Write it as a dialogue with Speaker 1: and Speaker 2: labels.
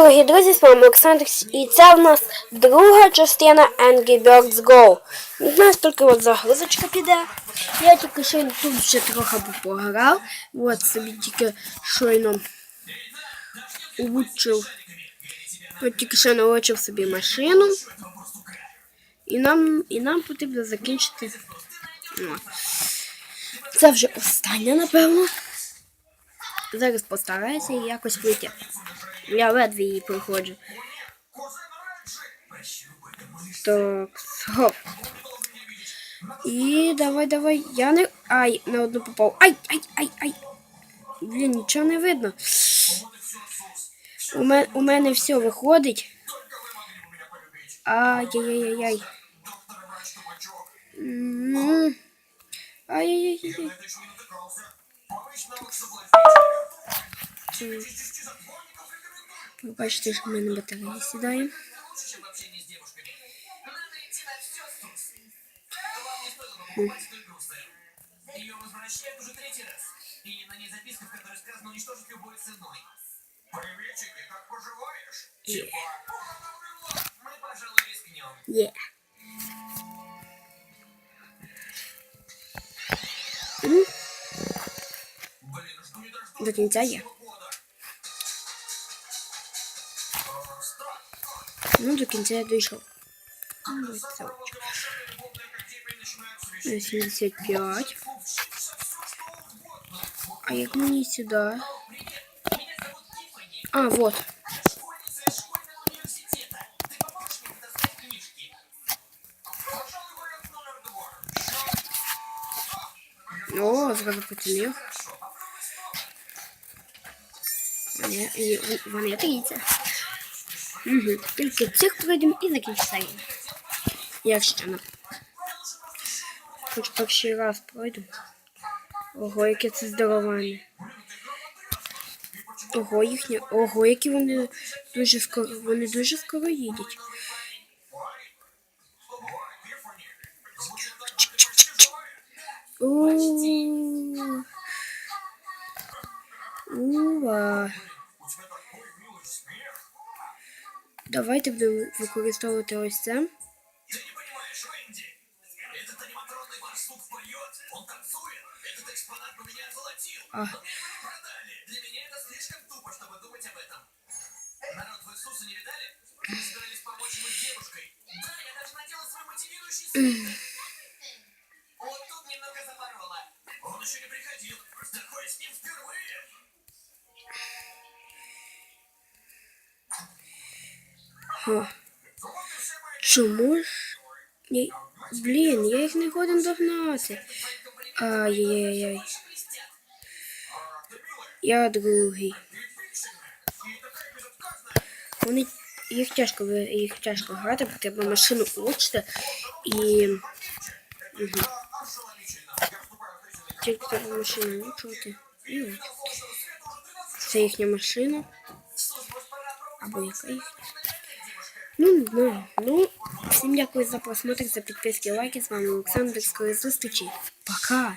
Speaker 1: дорогі друзі, з вами Олександр, і це в нас друга частина Angry Birds Go. У нас тільки от загрузочка піде. Я тільки щойно тут вже трохи пограв. От собі тільки щойно улучшив. От тільки що налочив собі машину. І нам, і нам потрібно закінчити. Це вже останнє, напевно. Зараз постараюся і якось вийти. Я ледве її проходжу. Так, хоп. І давай, давай. Я не. Ай, на одну попав. Ай, ай, ай, ай. Блін, нічого не видно. У мене, у мене все виходить. Ай-яй-яй-яй. М. Ай-яй-яй-яй. М. Ви бачите, що в мене батарея сідає.
Speaker 2: Ее возвращают уже третий раз. И на ней записка, в которой сказано уничтожить любой ценой. Приветики, как поживаешь?
Speaker 1: Е.
Speaker 2: Мы, пожалуй, рискнем.
Speaker 1: Є. До кінця є.
Speaker 2: года.
Speaker 1: Ну, до кінця я дійшов. Ну, ось це.
Speaker 2: Вот и волшебная любовная академия начинает свечи.
Speaker 1: 85. А як мені сюди? А, вот.
Speaker 2: Школьница из школьного
Speaker 1: Вони, вони трійця. Угу. Тільки цих пройдемо і закінчимо. Якщо не. Хоч перший раз пройдемо. Ого, яке це здороване. Ого, їхня. Ого, які вони дуже скоро. Вони дуже скоро їдуть. Ууу. Давайте будемо використовувати ось це.
Speaker 2: Ты не Мои
Speaker 1: Чому ж? Я... Блін, я їх не годен догнати. Ай-яй-яй. Я другий. Вони їх тяжко їх тяжко грати, треба машину учити і. Угу. Тільки треба машину учити. І от. Це їхня машина. Або яка їхня. Ну, знаю. Ну, всім дякую за просмотр, за підписки, лайки. З вами Олександр. скоро зустрічі. Пока!